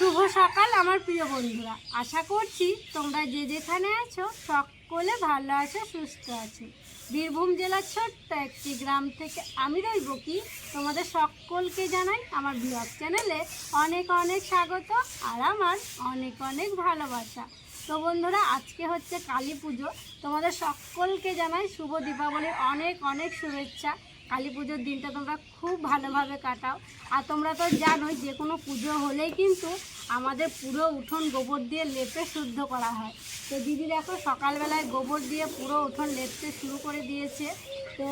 শুভ সকাল, আমার প্রিয় বন্ধুরা। আশা করছি তোমরা যে যেখানে আছো, সকলে ভালো আছো, সুস্থ আছো। বীরভূম জেলার ছোট্ট একটি গ্রাম থেকে আমি রইব কি? তোমাদের সকলকে জানাই আমার ব্লগ চ্যানেলে অনেক অনেক স্বাগত আর আমার অনেক অনেক ভালোবাসা। তো বন্ধুরা, আজকে হচ্ছে কালী পুজো। তোমাদের সকলকে জানাই শুভ দীপাবলির অনেক অনেক শুভেচ্ছা। কালী পুজোর দিনটা তোমরা খুব ভালোভাবে কাটাও। আর তোমরা তো জানোই, যে কোনো পুজো হলেই কিন্তু আমাদের পুরো উঠোন গোবর দিয়ে লেপে শুদ্ধ করা হয়। তো দিদি দেখো, সকালবেলায় গোবর দিয়ে পুরো উঠোন লেপতে শুরু করে দিয়েছে। তো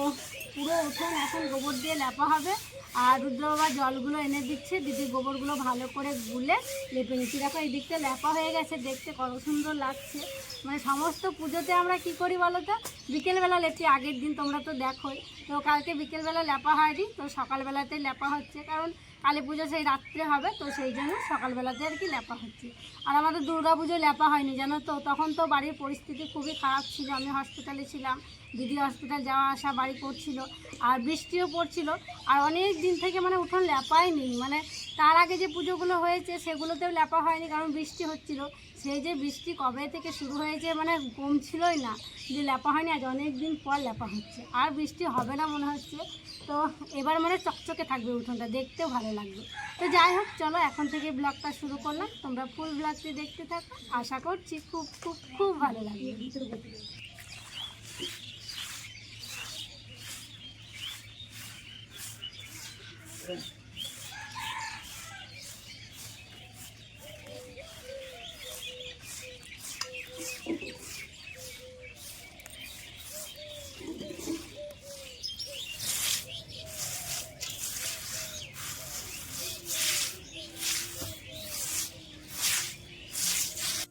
পুরো উঠোন এখন গোবর দিয়ে লেপা হবে। আর রুদ্র বাবা জলগুলো এনে দিচ্ছে। দিদি গোবরগুলো ভালো করে গুলে লেপে নিচ্ছি। দেখো, এই দিকটা লেপা হয়ে গেছে দেখতে, কত সুন্দর লাগছে। মানে সমস্ত পুজোতে আমরা কি করি বলো তো? বিকেলবেলা লেপি, আগের দিন তোমরা তো দেখোই। তো কালকে বিকেলবেলা লেপা হয়নি, তো সকালবেলাতেই লেপা হচ্ছে। কারণ কালী পুজো সেই রাত্রে হবে, তো সেই জন্য সকালবেলাতে আর কি লেপা হচ্ছে। আর আমাদের দুর্গা পুজো লেপা হয়নি, জানো তো? তখন তো বাড়ির পরিস্থিতি খুবই খারাপ ছিল। আমি হসপিটালে ছিলাম, দিদি হসপিটাল যাওয়া আসা বাড়ি করছিল, আর বৃষ্টিও পড়ছিল। আর অনেক দিন থেকে মানে উঠোন লেপাই নেই। মানে তার আগে যে পুজোগুলো হয়েছে, সেগুলোতেও লেপা হয়নি, কারণ বৃষ্টি হচ্ছিল। সেই যে বৃষ্টি কবে থেকে শুরু হয়েছে মানে কমছিলই না। যে লেপা হয়নি, আজ অনেক দিন পর লেপা হচ্ছে। আর বৃষ্টি হবে না মনে হচ্ছে। তো এবার মানে চকচকে থাকবে উঠোনটা, দেখতেও ভালো লাগবে। তো যাই হোক, চলো এখন থেকে ব্লগটা শুরু করলাম। তোমরা ফুল ব্লগটি দেখতে থাকো। আশা করছি খুব খুব খুব ভালো লাগবে।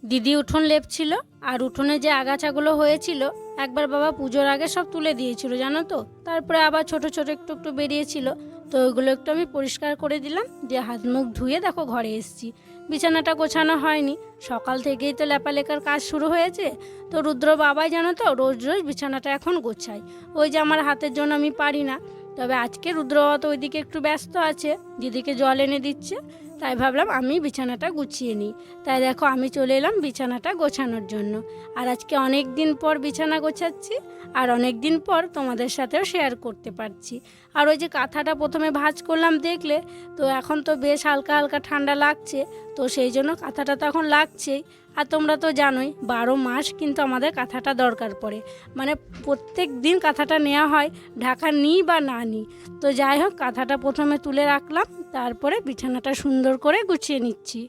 দিদি উঠোন লেপছিল আর উঠোনে যে আগাছাগুলো হয়েছিল, একবার বাবা পুজোর আগে সব তুলে দিয়েছিল, জানো তো? তারপরে আবার ছোট ছোট একটু একটু বেরিয়েছিল। তো ওইগুলো একটু আমি পরিষ্কার করে দিলাম, দিয়ে হাত মুখ ধুয়ে দেখো ঘরে এসেছি। বিছানাটা গোছানো হয়নি। সকাল থেকেই তো লেপালেখার কাজ শুরু হয়েছে। তো রুদ্র বাবাই জানো তো, রোজ রোজ বিছানাটা এখন গোছাই ওই যে আমার হাতের জন্য আমি পারি না। তবে আজকে রুদ্র তো ওইদিকে একটু ব্যস্ত আছে, দিদিকে জল এনে দিচ্ছে। তাই ভাবলাম আমি বিছানাটা গুছিয়ে নিই। তাই দেখো আমি চলে এলাম বিছানাটা গোছানোর জন্য। আর আজকে অনেক দিন পর বিছানা গোছাচ্ছি আর অনেক দিন পর তোমাদের সাথেও শেয়ার করতে পারছি। আর ওই যে কাঁথাটা প্রথমে ভাজ করলাম দেখলে, তো এখন তো বেশ হালকা হালকা ঠান্ডা লাগছে, তো সেই জন্য কাঁথাটা তো এখন লাগছেই। আর তোমরা তো জানোই, বারো মাস কিন্তু আমাদের কাঁথাটা দরকার পড়ে। মানে প্রত্যেক দিন কাঁথাটা নেওয়া হয়, ঢাকা নিই বা না নিই। তো যাই হোক, কাঁথাটা প্রথমে তুলে রাখলাম। তারপরে বিছানাটা সুন্দর করে গুছিয়ে নিচ্ছি।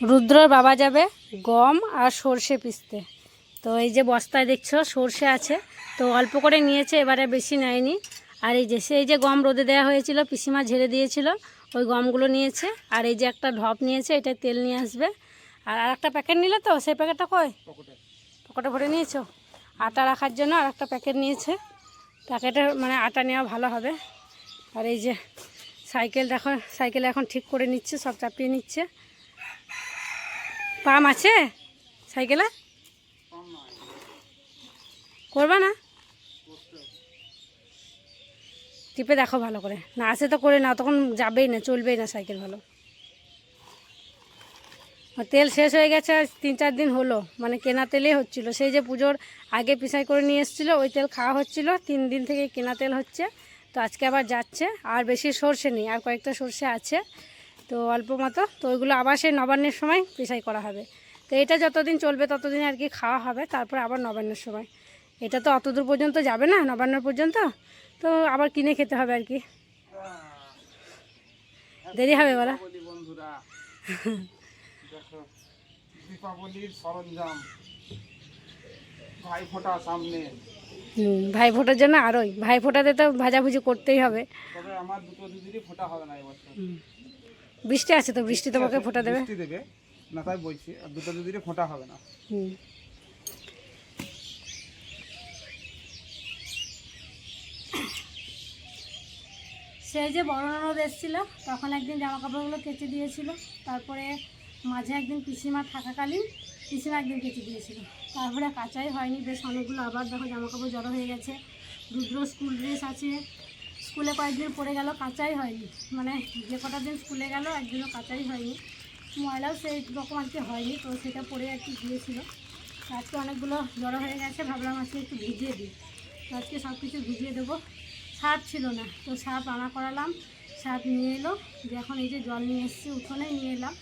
রুদ্রর বাবা যাবে গম আর সর্ষে পিসতে। তো এই যে বস্তায় দেখছ সর্ষে আছে, তো অল্প করে নিয়েছে, এবারে বেশি নেয়নি। আর এই যে সেই যে গম রোদে দেওয়া হয়েছিল, পিসিমা ঝেড়ে দিয়েছিল, ওই গমগুলো নিয়েছে। আর এই যে একটা ঢপ নিয়েছে, এটা তেল নিয়ে আসবে। আর আর একটা প্যাকেট নিলে তো, সেই প্যাকেটটা কই? পকেটে ভরে নিয়েছো? আটা রাখার জন্য আর একটা প্যাকেট নিয়েছে। প্যাকেটে মানে আটা নেওয়া ভালো হবে। আর এই যে সাইকেল দেখো, সাইকেল এখন ঠিক করে নিচ্ছে, সব চাপিয়ে নিচ্ছে। পাম আছে সাইকেলে? করবা না? টিপে দেখো ভালো করে। না আসে তো করে না তখন যাবেই না, চলবেই না সাইকেল ভালো। তেল শেষ হয়ে গেছে, আজ তিন চার দিন হলো। মানে কেনা তেলেই হচ্ছিল। সেই যে পুজোর আগে পিসাই করে নিয়ে এসেছিল, ওই তেল খাওয়া হচ্ছিল। তিন দিন থেকে কেনা তেল হচ্ছে। তো আজকে আবার যাচ্ছে, আর বেশি সর্ষে নেই, আর কয়েকটা সর্ষে আছে, তো অল্প মতো, তো ওইগুলো আবার সেই নবান্নের সময় পিসাই করা হবে। তো এটা যতদিন চলবে ততদিন আর কি খাওয়া হবে, তারপরে আবার নবান্নের সময়। এটা তো অত দূর পর্যন্ত যাবে না, নবান্ন পর্যন্ত, তো আবার কিনে খেতে হবে আর কি। দেরি হবে বলা। দীপাবলির সরঞ্জাম। ভাই ফোটা সামনে। ভাই ফোটার জন্য আরোই। ভাই ফোটাতে তো ভাজাভুজি করতেই হবে। তবে আমার দুটো দিদিরই ফোটা হবে না এবছর। হুম। বৃষ্টি আছে তো বৃষ্টি তোমাকে ফোটা দেবে? বৃষ্টি না তাই বলছি দুটো দিদিরই ফোটা হবে না। সেই যে বড় ননদ এসেছিল তখন একদিন জামা কাপড়গুলো কেচে দিয়েছিল তারপরে মাঝে একদিন পিসিমা থাকাকালীন পিসিমা একদিন কেচে দিয়েছিল। তারপরে কাচাই হয়নি, বেশ অনেকগুলো আবার দেখো জামা কাপড় জড়ো হয়ে গেছে। রুদ্র স্কুল ড্রেস আছে। স্কুলে কয়েকদিন পড়ে গেল, কাচাই হয়নি। মানে যে কটা দিন স্কুলে গেল, একদিনও কাচাই হয়নি। ময়লাও সেই রকম আজকে হয়নি, তো সেটা পরে আর কি গিয়েছিল আজকে অনেকগুলো জড়ো হয়ে গেছে, ভাবলাম আজকে একটু ভিজিয়ে দিই। তো আজকে সব কিছু ভিজিয়ে দেবো। সাপ ছিল না, তো সাপ আনা করালাম। সাপ নিয়ে এলো, যে এখন এই যে জল নিয়ে এসেছি উঠোনে নিয়ে এলাম।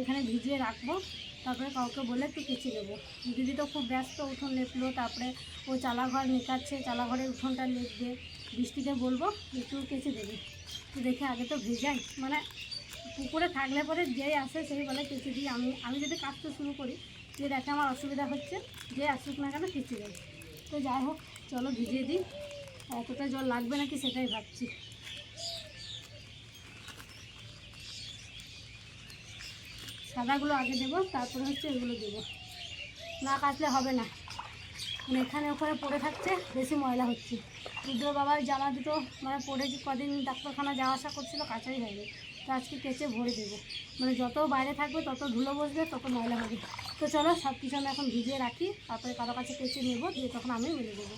এখানে ভিজিয়ে রাখব। তারপরে কাউকে বলে একটু কেচে দেবো। দিদি তো খুব ব্যস্ত, উঠোন লেপলো, তারপরে ও চালাঘর নিকাচ্ছে চালাঘরের উঠোনটা লেপবে। বৃষ্টিতে বলব, একটু কেচে দেবে। তো দেখে আগে তো ভেজাই। মানে পুকুরে থাকলে পরে যেই আসে সেই বলে কেচে দিই। আমি আমি যদি কাজটা শুরু করি, যে দেখে আমার অসুবিধা হচ্ছে, যে আসুক না কেন কেচে দেয় তো যাই হোক, চলো ভিজিয়ে দিই। এতটা জল লাগবে নাকি সেটাই ভাবছি। সাদাগুলো আগে দেবো, তারপরে হচ্ছে এগুলো দেবো। না কাচলে হবে না। মানে এখানে ওখানে পড়ে থাকছে, বেশি ময়লা হচ্ছে। রুদ্র বাবার জামা দুটো মানে পরে কদিন ডাক্তারখানা যাওয়া আসা করছিল, কাচাই হয়নি তো আজকে কেচে ভরে দেবো। মানে যত বাইরে থাকবে, তত ধুলো বসবে, তত ময়লা হবে। তো চলো সব কিছু আমি এখন ভিজিয়ে রাখি, তারপরে কারও কাছে কেচে নেব, দিয়ে তখন আমি মেলে দেবো।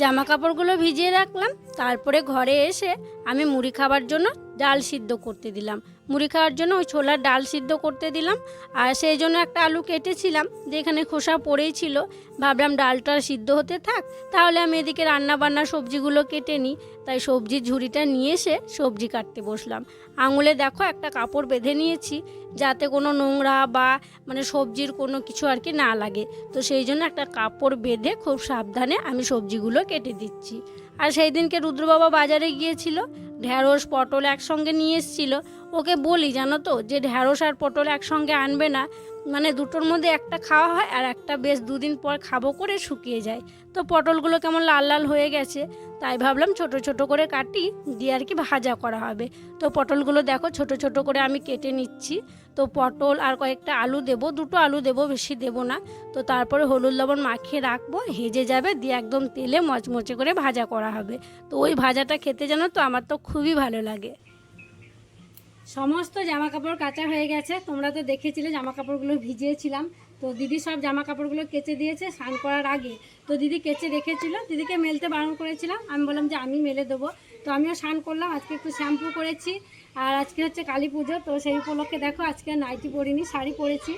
জামা কাপড়গুলো ভিজিয়ে রাখলাম, তারপরে ঘরে এসে আমি মুড়ি খাবার জন্য ডাল সিদ্ধ করতে দিলাম। মুড়ি খাওয়ার জন্য ওই ছোলার ডাল সিদ্ধ করতে দিলাম। আর সেই জন্য একটা আলু কেটেছিলাম যেখানে খোসা পড়েই ছিল। ভাবলাম ডালটা সিদ্ধ হতে থাক, তাহলে আমি এদিকে রান্না বান্না সবজিগুলো কেটে নিই। তাই সবজির ঝুড়িটা নিয়ে এসে সবজি কাটতে বসলাম। আঙুলে দেখো একটা কাপড় বেঁধে নিয়েছি, যাতে কোনো নোংরা বা মানে সবজির কোনো কিছু আর কি না লাগে। তো সেই জন্য একটা কাপড় বেঁধে খুব সাবধানে আমি সবজিগুলো কেটে দিচ্ছি। আর সেই দিনকে রুদ্রবাবা বাজারে গিয়েছিল ঢ্যাঁড়স, পটল একসঙ্গে নিয়ে এসেছিল। ওকে বলি, জানো তো, যে ঢ্যাঁড়স আর পটল একসঙ্গে আনবে না মানে দুটোর মধ্যে একটা খাওয়া হয় আর একটা বেশ দুদিন পর খাব করে শুকিয়ে যায়। তো পটলগুলো কেমন লাল লাল হয়ে গেছে, তাই ভাবলাম ছোট ছোট করে কাটি দিয়ে আর কি ভাজা করা হবে। তো পটলগুলো দেখো ছোট ছোট করে আমি কেটে নিচ্ছি। তো পটল আর কয়েকটা আলু দেবো, দুটো আলু দেবো, বেশি দেবো না। তো তারপরে হলুদ লবণ মাখিয়ে রাখব, হেজে যাবে, দিয়ে একদম তেলে মচমচে করে ভাজা করা হবে। তো ওই ভাজাটা খেতে জানো তো আমার তো খুবই ভালো লাগে। সমস্ত জামা কাপড় কাঁচা হয়ে গেছে। তোমরা তো দেখেছিলে জামা কাপড়গুলো ভিজিয়েছিলাম। তো দিদি সব জামা কাপড়গুলো কেচে দিয়েছে স্নান করার আগে। তো দিদি কেচে রেখেছিল। দিদিকে মেলতে বারণ করেছিলাম। আমি বললাম যে আমি মেলে দেবো। তো আমিও স্নান করলাম। আজকে একটু শ্যাম্পু করেছি। আর আজকে হচ্ছে কালী পুজো। তো সেই উপলক্ষে দেখো আজকে নাইটি পরিনি, শাড়ি পরেছি।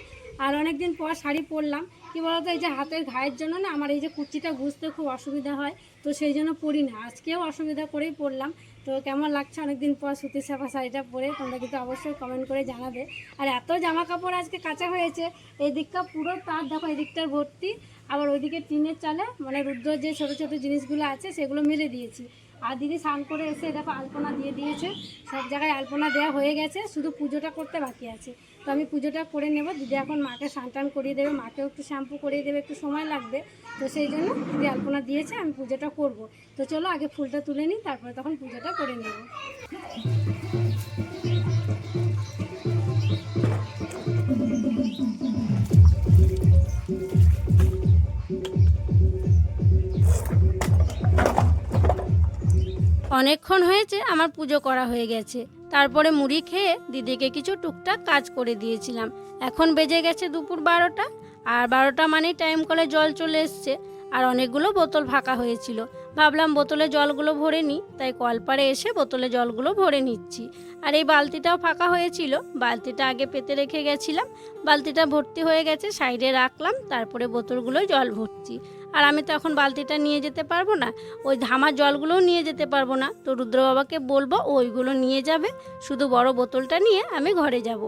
আর অনেক দিন পর শাড়ি পরলাম। কী বলতো, এই যে হাতের ঘায়ের জন্য না, আমার এই যে কুচিটা বুঝতে খুব অসুবিধা হয়। তো সেই জন্য পরি না। আজকেও অসুবিধা করেই পরলাম। তো কেমন লাগছে? অনেকদিন পর সুতির সাফা শাড়িটা পরে তোমরা কিন্তু অবশ্যই কমেন্ট করে জানাবে। আর এত জামা কাপড় আজকে কাঁচা হয়েছে এই দিকটা পুরো তার, দেখো এই দিকটার ভর্তি, আবার ওইদিকে টিনের চালে মানে রুদ্র যে ছোটো ছোটো জিনিসগুলো আছে সেগুলো মেলে দিয়েছি। আর দিদি স্নান করে এসে দেখো আলপনা দিয়ে দিয়েছে, সব জায়গায় আলপনা দেওয়া হয়ে গেছে, শুধু পুজোটা করতে বাকি আছে। তো আমি পুজোটা করে নেব। দিদি এখন মাকে স্নান করিয়ে দেবে, মাকেও একটু শ্যাম্পু করিয়ে দেবে, একটু সময় লাগবে। তো সেই জন্য দিদি আলপনা দিয়েছে, আমি পুজোটা করব। তো চলো আগে ফুলটা তুলে নিই, তারপরে তখন পুজোটা করে নেব। অনেকক্ষণ হয়েছে, আমার পুজো করা হয়ে গেছে। তারপরে মুড়ি খেয়ে দিদিকে কিছু টুকটাক কাজ করে দিয়েছিলাম। এখন বেজে গেছে দুপুর বারোটা, আর বারোটা মানেই টাইম কলে জল চলে এসছে, আর অনেকগুলো বোতল ফাঁকা হয়েছিল। ভাবলাম বোতলে জলগুলো ভরে নিই, তাই কলপারে এসে বোতলে জলগুলো ভরে নিচ্ছি। আর এই বালতিটাও ফাঁকা হয়েছিল, বালতিটা আগে পেতে রেখে গেছিলাম, বালতিটা ভর্তি হয়ে গেছে, সাইডে রাখলাম, তারপরে বোতলগুলো জল ভরছি। আর আমি তো এখন বালতিটা নিয়ে যেতে পারব না, ওই ধামার জলগুলোও নিয়ে যেতে পারব না। তো রুদ্র বাবাকে বলব ওইগুলো নিয়ে যাবে, শুধু বড় বোতলটা নিয়ে আমি ঘরে যাব।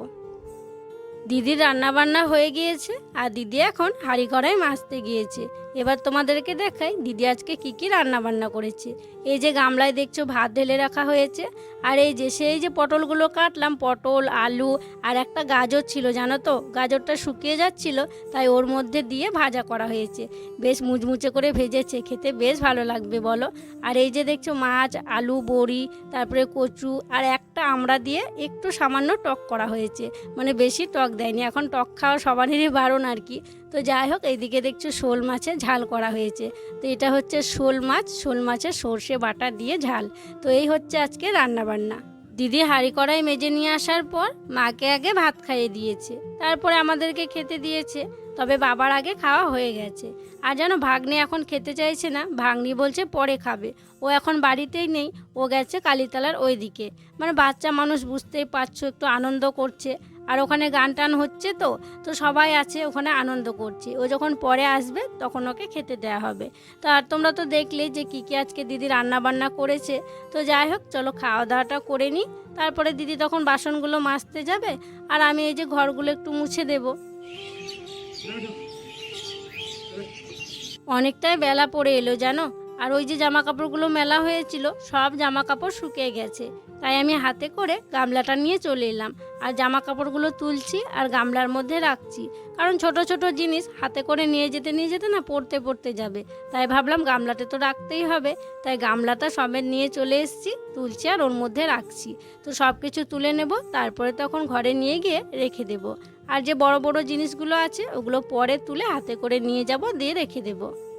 দিদির রান্নাবান্না হয়ে গিয়েছে, আর দিদি এখন হাঁড়ি কড়াই মাছতে গিয়েছে। এবার তোমাদেরকে দেখাই দিদি আজকে কি কি রান্না বান্না করেছে। এই যে গামলায় দেখছ ভাত ঢেলে রাখা হয়েছে, আর এই যে সেই যে পটলগুলো কাটলাম, পটল, আলু আর একটা গাজর ছিল, জানো তো? গাজরটা শুকিয়ে যাচ্ছিল, তাই ওর মধ্যে দিয়ে ভাজা করা হয়েছে। বেশ মুচমুচে করে ভেজেছে, খেতে বেশ ভালো লাগবে বলো। আর এই যে দেখছ মাছ, আলু, বড়ি, তারপরে কচু আর একটা আমড়া দিয়ে একটু সামান্য টক করা হয়েছে। মানে বেশি টক দেয়নি, এখন টক খাওয়া সবারই বারণ আর কি। তো যাই হোক, এইদিকে দেখছ শোল মাছের ঝাল করা হয়েছে। তো এটা হচ্ছে শোল মাছ, শোল মাছের সর্ষে বাটা দিয়ে ঝাল। তো এই হচ্ছে আজকে রান্না বান্না। দিদি হাঁড়ি কড়াই মেজে নিয়ে আসার পর মাকে আগে ভাত খাইয়ে দিয়েছে। তারপরে আমাদেরকে খেতে দিয়েছে। তবে বাবার আগে খাওয়া হয়ে গেছে। আর যেন ভাগ্নি এখন খেতে চাইছে না, ভাগ্নি বলছে পরে খাবে। ও এখন বাড়িতেই নেই, ও গেছে কালীতলার ওই দিকে মানে বাচ্চা মানুষ বুঝতেই পারছ, একটু আনন্দ করছে। আর ওখানে গান টান হচ্ছে তো তো সবাই আছে ওখানে আনন্দ করছে। ও যখন পরে আসবে তখন ওকে খেতে দেওয়া হবে। তো আর তোমরা তো দেখলে যে কী কী আজকে দিদি রান্না বান্না করেছে। তো যাই হোক, চলো খাওয়া দাওয়াটা করে নিই। তারপরে দিদি তখন বাসনগুলো মাজতে যাবে আর আমি এই যে ঘরগুলো একটু মুছে দেব। অনেকটাই বেলা পড়ে এলো জানো? আর ওই যে জামা কাপড়গুলো মেলা হয়েছিল, সব জামা কাপড় শুকিয়ে গেছে। তাই আমি হাতে করে গামলাটা নিয়ে চলে এলাম। আর জামা কাপড়গুলো তুলছি আর গামলার মধ্যে রাখছি। কারণ ছোট ছোট জিনিস হাতে করে নিয়ে যেতে নিয়ে যেতে না পড়তে পড়তে যাবে। তাই ভাবলাম গামলাতে তো রাখতেই হবে। তাই গামলাটা সমেত নিয়ে চলে এসেছি, তুলছি আর ওর মধ্যে রাখছি। তো সব কিছু তুলে নেব, তারপরে তখন ঘরে নিয়ে গিয়ে রেখে দেব। আর যে বড় বড় জিনিসগুলো আছে ওগুলো পরে তুলে হাতে করে নিয়ে যাব, দিয়ে রেখে দেবো।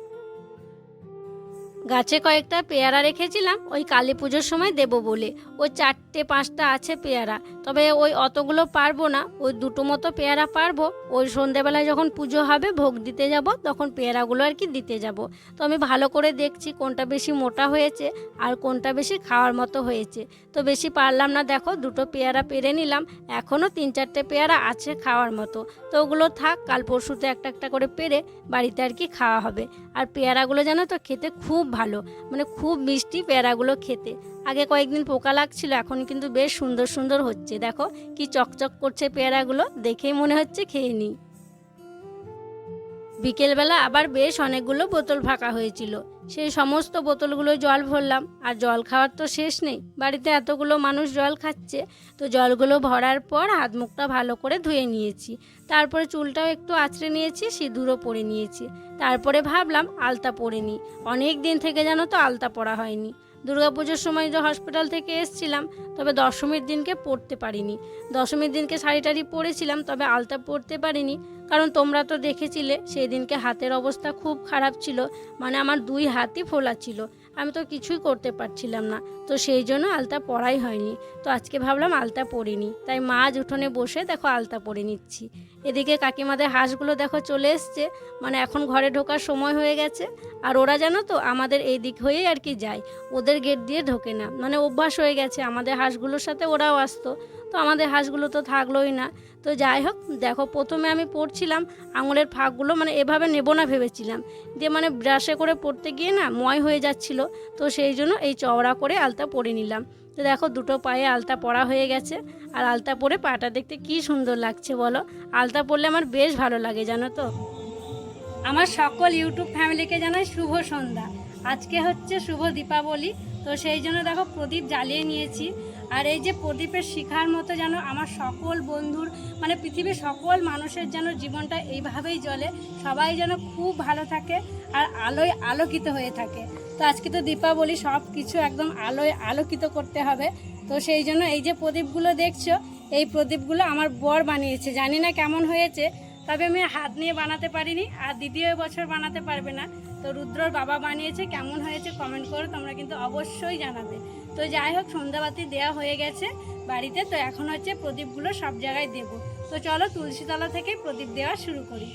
গাছে কয়েকটা পেয়ারা রেখেছিলাম, ওই কালী পুজোর সময় দেব বলে। ওই চারটে পাঁচটা আছে পেয়ারা তবে ওই অতগুলো পারব না। ওই দুটো মতো পেয়ারা পারব। ওই সন্ধেবেলায় যখন পুজো হবে, ভোগ দিতে যাব, তখন পেয়ারাগুলো আর কি দিতে যাব। তো আমি ভালো করে দেখছি কোনটা বেশি মোটা হয়েছে আর কোনটা বেশি খাওয়ার মতো হয়েছে। তো বেশি পারলাম না, দেখো, দুটো পেয়ারা পেরে নিলাম। এখনও তিন চারটে পেয়ারা আছে খাওয়ার মতো। তো ওগুলো থাক, কাল পরশুতে একটা একটা করে পেরে বাড়িতে আর কি খাওয়া হবে। আর পেয়ারাগুলো জানো তো, খেতে খুব ভালো। মানে খুব মিষ্টি পেয়ারাগুলো খেতে। আগে কয়েকদিন পোকা লাগছিল, এখন কিন্তু বেশ সুন্দর সুন্দর হচ্ছে। দেখো কি চকচক করছে পেয়ারাগুলো, দেখেই মনে হচ্ছে খেয়ে নিই। বিকেলবেলা আবার বেশ অনেকগুলো বোতল ফাঁকা হয়েছিল। সেই সমস্ত বোতলগুলো জল ভরলাম, আর জল খাওয়ার তো শেষ নেই। বাড়িতে এতগুলো মানুষ জল খাচ্ছে, তো জলগুলো ভরার পর হাত মুখটা ভালো করে ধুয়ে নিয়েছি। তারপরে চুলটাও একটু আঁচড়ে নিয়েছি, সিঁদুরও পরে নিয়েছি। তারপরে ভাবলাম আলতা পরে নিই। অনেক দিন থেকে জানো তো আলতা পরা হয়নি। দুর্গাপুজোর সময় যে হসপিটাল থেকে এসছিলাম, তবে দশমীর দিনকে পড়তে পারিনি। দশমীর দিনকে শাড়ি টাড়ি পরেছিলাম, তবে আলতা পরতে পারিনি। কারণ তোমরা তো দেখেছিলে সেই দিনকে হাতের অবস্থা খুব খারাপ ছিল মানে আমার দুই হাতই ফোলা ছিল। আমি তো কিছুই করতে পারছিলাম না, তো সেই জন্য আলতা পরাই হয়নি। তো আজকে ভাবলাম আলতা পরিনি তাই মাঝ উঠোনে বসে দেখো আলতা পরে নিচ্ছি। এদিকে কাকিমাদের হাঁসগুলো দেখো চলে এসছে মানে এখন ঘরে ঢোকার সময় হয়ে গেছে, আর ওরা জানো তো আমাদের এই দিক হয়েই আর কি যায়, ওদের গেট দিয়ে ঢোকে না মানে অভ্যাস হয়ে গেছে, আমাদের হাঁসগুলোর সাথে ওরাও আসতো তো আমাদের হাঁসগুলো তো থাকলোই না। তো যাই হোক, দেখো প্রথমে আমি পড়ছিলাম আঙুলের ফাঁকগুলো মানে এভাবে নেব না ভেবেছিলাম। দিয়ে মানে ব্রাশে করে পড়তে গিয়ে না ময় হয়ে যাচ্ছিল। তো সেই জন্য এই চওড়া করে আলতা পরে নিলাম। তো দেখো দুটো পায়ে আলতা পরা হয়ে গেছে। আর আলতা পরে পাটা দেখতে কি সুন্দর লাগছে বলো? আলতা পরলে আমার বেশ ভালো লাগে, জানো তো? আমার সকল ইউটিউব ফ্যামিলিকে জানাই শুভ সন্ধ্যা। আজকে হচ্ছে শুভ দীপাবলি। তো সেই জন্য দেখো প্রদীপ জ্বালিয়ে নিয়েছি। আর এই যে প্রদীপের শিখার মতো যেন আমার সকল বন্ধুর মানে পৃথিবীর সকল মানুষের যেন জীবনটা এইভাবেই জ্বলে সবাই যেন খুব ভালো থাকে আর আলোয় আলোকিত হয়ে থাকে। তো আজকে তো দীপাবলি, সব কিছু একদম আলোয় আলোকিত করতে হবে। তো সেই জন্য এই যে প্রদীপগুলো দেখছ, এই প্রদীপগুলো আমার বর বানিয়েছে। জানি না কেমন হয়েছে, তবে আমি হাত নিয়ে বানাতে পারিনি আর দ্বিতীয় বছর বানাতে পারবে না। তো রুদ্রর বাবা বানিয়েছে, কেমন হয়েছে কমেন্ট করো, তোমরা কিন্তু অবশ্যই জানাবে। তো যাই হোক, সন্ধ্যাবাতি দেওয়া হয়ে গেছে বাড়িতে। তো এখন হচ্ছে প্রদীপগুলো সব জায়গায় দেব। তো চলো তুলসীতলা থেকে প্রদীপ দেওয়া শুরু করি।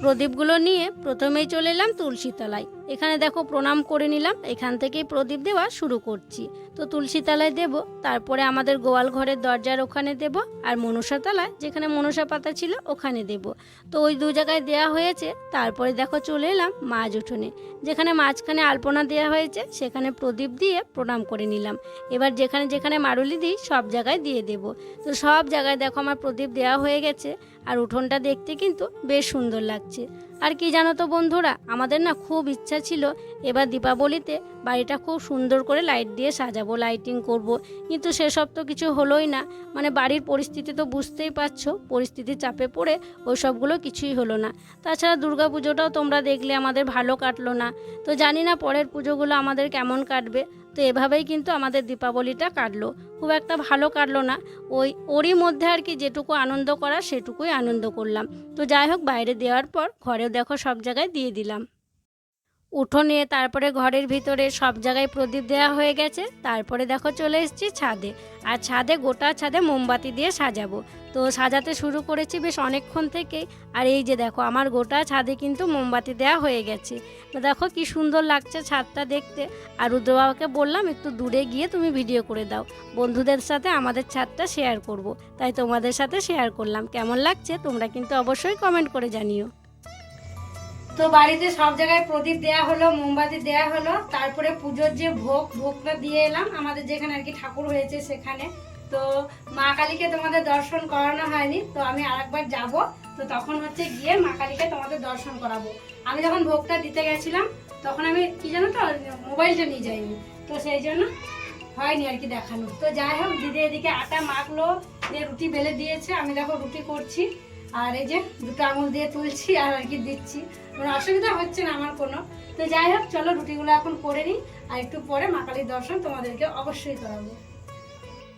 প্রদীপগুলো নিয়ে প্রথমেই চলে এলাম তুলসীতলায়। এখানে দেখো প্রণাম করে নিলাম, এখান থেকেই প্রদীপ দেওয়া শুরু করছি। তো তুলসীতলায় দেব, তারপরে আমাদের গোয়াল ঘরের দরজার ওখানে দেব, আর মনসা তলায় যেখানে মনসা পাতা ছিল ওখানে দেব। তো ওই দু জায়গায় দেওয়া হয়েছে, তারপরে দেখো চলে এলাম মাঝ উঠোনে, যেখানে মাঝখানে আলপনা দেওয়া হয়েছে, সেখানে প্রদীপ দিয়ে প্রণাম করে নিলাম। এবার যেখানে যেখানে মারুলি দিই, সব জায়গায় দিয়ে দেব। তো সব জায়গায় দেখো আমার প্রদীপ দেওয়া হয়ে গেছে, আর উঠোনটা দেখতে কিন্তু বেশ সুন্দর লাগছে। আর কি জানো তো বন্ধুরা, আমাদের না খুব ইচ্ছা ছিল এবার দীপাবলিতে বাড়িটা খুব সুন্দর করে লাইট দিয়ে সাজাবো লাইটিং করব। কিন্তু সেসব তো কিছু হলোই না মানে বাড়ির পরিস্থিতি তো বুঝতেই পারছ, পরিস্থিতির চাপে পড়ে ওই সবগুলো কিছুই হলো না তাছাড়া দুর্গা পুজোটাও তোমরা দেখলে আমাদের ভালো কাটলো না তো জানি না পরের পুজোগুলো আমাদের কেমন কাটবে তো এভাবেই কিন্তু আমাদের দীপাবলিটা কাটলো। খুব একটা ভালো কাটলো না। ওই, ওরই মধ্যে আর কি যেটুকু আনন্দ করা, সেটুকুই আনন্দ করলাম। তো যাই হোক, বাইরে দেওয়ার পর ঘরেও দেখো সব জায়গায় দিয়ে দিলাম। উঠোনে তারপরে ঘরের ভিতরে সব জায়গায় প্রদীপ দেওয়া হয়ে গেছে। তারপরে দেখো চলে এসেছি ছাদে। আর ছাদে গোটা ছাদে মোমবাতি দিয়ে সাজাবো। তো সাজাতে শুরু করেছি বেশ অনেকক্ষণ থেকেই। আর এই যে দেখো, আমার গোটা ছাদে কিন্তু মোমবাতি দেওয়া হয়ে গেছে। তো দেখো কি সুন্দর লাগছে ছাদটা দেখতে। আর রুদ্রবাবাকে বললাম, একটু দূরে গিয়ে তুমি ভিডিও করে দাও। বন্ধুদের সাথে আমাদের ছাদটা শেয়ার করব। তাই তোমাদের সাথে শেয়ার করলাম। কেমন লাগছে তোমরা কিন্তু অবশ্যই কমেন্ট করে জানিও। তো বাড়িতে সব জায়গায় প্রদীপ দেয়া হলো, মোমবাতি দেয়া হলো, তারপরে পুজোর যে ভোগ, ভোগটা দিয়ে এলাম। আমাদের যেখানে আর কি ঠাকুর হয়েছে সেখানে। তো মা কালীকে তোমাদের দর্শন করানো হয়নি, তো আমি আরেকবার যাব। তো তখন হচ্ছে গিয়ে মা কালীকে তোমাদের দর্শন করাবো। আমি যখন ভোগটা দিতে গেছিলাম, তখন আমি কি জানো তো, মোবাইলটা নিয়ে যাইনি। তো সেই জন্য হয়নি আর কি দেখানো। তো যাই হোক, দিদি এদিকে আটা মাখলো, দিয়ে রুটি বেলে দিয়েছে। আমি দেখো রুটি করছি। আর এই যে দুটো আঙুল দিয়ে তুলছি আর আর কি দিচ্ছি। কোনো অসুবিধা হচ্ছে না আমার কোনো। তো যাই হোক, চলো রুটিগুলো এখন করে নিই আর একটু পরে মা কালীর দর্শন তোমাদেরকে অবশ্যই করাবো।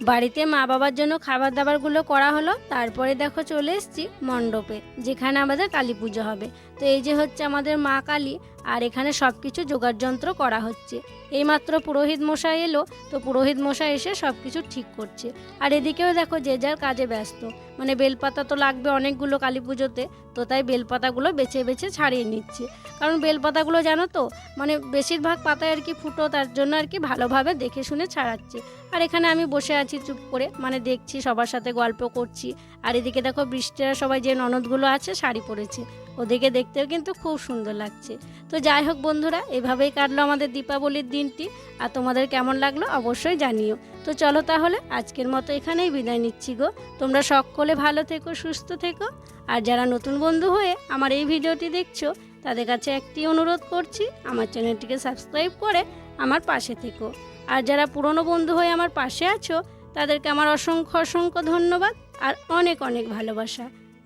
বাড়িতে মা বাবার জন্য খাবার দাবারগুলো করা হলো, তারপরে দেখো চলে এসছি মণ্ডপে, যেখানে আমাদের কালী পুজো হবে। তো এই যে হচ্ছে আমাদের মা কালী আর এখানে সব কিছু যন্ত্র করা হচ্ছে। এইমাত্র পুরোহিত মশাই এলো, তো পুরোহিত মশাই এসে সব কিছু ঠিক করছে। আর এদিকেও দেখো যে যার কাজে ব্যস্ত। মানে বেলপাতা তো লাগবে অনেকগুলো কালী পুজোতে, তো তাই বেলপাতাগুলো বেছে বেছে ছাড়িয়ে নিচ্ছে। কারণ বেলপাতাগুলো জানো তো মানে বেশিরভাগ পাতায় আর কি ফুটো, তার জন্য আর কি ভালোভাবে দেখে শুনে ছাড়াচ্ছে। আর এখানে আমি বসে আছি চুপ করে মানে দেখছি সবার সাথে গল্প করছি। আর এদিকে দেখো বৃষ্টিরা সবাই যে ননদগুলো আছে, শাড়ি পরেছে। ওদিকে দেখতেও কিন্তু খুব সুন্দর লাগছে। তো যাই হোক বন্ধুরা, এভাবেই কাটলো আমাদের দীপাবলির দিনটি, আর তোমাদের কেমন লাগল অবশ্যই জানিও। তো চলো তাহলে, আজকের মতো এখানেই বিদায় নিচ্ছি গো। তোমরা সকলে ভালো থেকো, সুস্থ থেকো, আর যারা নতুন বন্ধু হয়ে আমার এই ভিডিওটি দেখছ, তাদের কাছে একটি অনুরোধ করছি, আমার চ্যানেলটিকে সাবস্ক্রাইব করে আমার পাশে থেকো। আর যারা পুরনো বন্ধু হয়ে আমার পাশে আছো, তাদেরকে আমার অসংখ্য অসংখ্য ধন্যবাদ, আর অনেক অনেক ভালোবাসা।